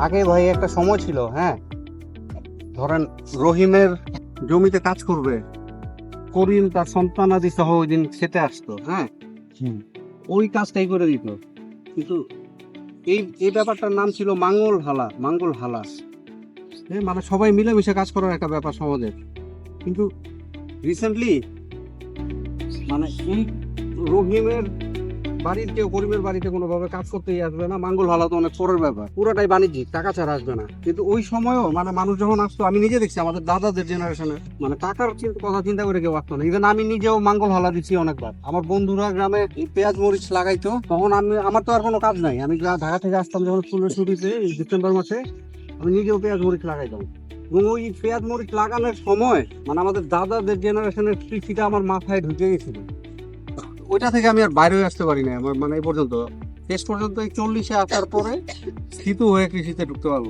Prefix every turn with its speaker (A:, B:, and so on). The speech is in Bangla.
A: আগে ভাই একটা সময় ছিল হ্যাঁ? ধরেন রহিমের জমিতে কাজ করবে করিম তার সন্তানাদি সহ ওই দিন খেতে আসতো হ্যাঁ? ওই কাজটাই করে দিত। কিন্তু এই এই ব্যাপারটার নাম ছিল মাঙ্গল হালা মাঙ্গল হালা। হ্যাঁ মানে সবাই মিলেমিশে কাজ করার একটা ব্যাপার সমাজের। কিন্তু রিসেন্টলি মানে এই রহিমের বাড়ির কেউ করিমের বাড়িতে কোনোভাবে কাজ করতেই আসবে না, মাঙ্গল হালা তো অনেক পরের ব্যাপার। পুরোটাই বাণিজ্যিক, টাকা ছাড়া আসবে না। কিন্তু ওই সময়ও মানে মানুষ যখন আসতো, আমি নিজে দেখছি আমাদের দাদাদের জেনারেশনে মানে টাকার কথা চিন্তা করে কেউ আসতো না। ইভেন আমি নিজেও মাঙ্গল হালা দিচ্ছি অনেকবার। আমার বন্ধুরা গ্রামে পেঁয়াজ মরিচ লাগাইতো, তখন আমি, আমার তো আর কোনো কাজ নাই। আমি ঢাকা থেকে আসতাম যখন স্কুলের ছুটিতে ডিসেম্বর মাসে, আমি নিজেও পেঁয়াজ মরিচ লাগাইতাম। এবং ওই পেঁয়াজ মরিচ লাগানোর সময় মানে আমাদের দাদাদের জেনারেশনের কৃষিটা আমার মাথায় ঢুকে গেছিল। ওইটা থেকে আমি আর বাইরে আসতে পারি না, আমার মানে এই পর্যন্ত। শেষ পর্যন্ত এই চল্লিশে আসার পরে স্থিত হয়ে কৃষিতে ঢুকতে পারব।